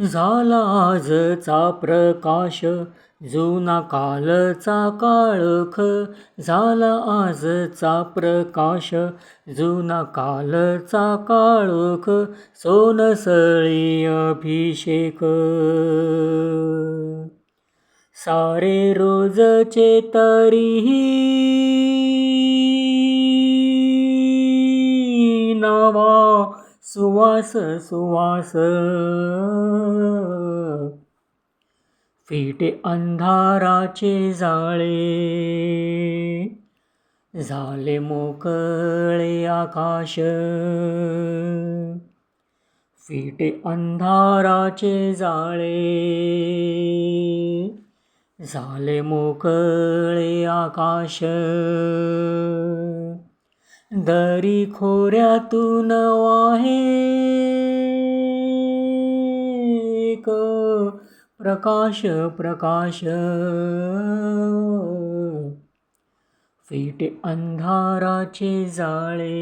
झाला आजचा प्रकाश जुना कालचा काळख. झाला आजचा प्रकाश जुना कालचा काळख. सोनसळी अभिषेक. सारे रोजचे तरीही नवा सुवास सुवास. फेटे अंधाराचे जाळे झाले मोकळे आकाश. फेटे अंधाराचे जाळे झाले मोकळे आकाश. दरी खोऱ्यातून वाहे. एक प्रकाश प्रकाश. फेटे अंधाराचे जाळे.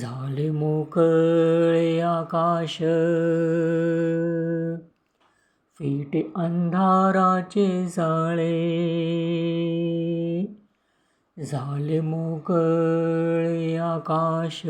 झाले मोकळे आकाश. फेटे अंधाराचे जाळे. झाले मोकळे आकाश.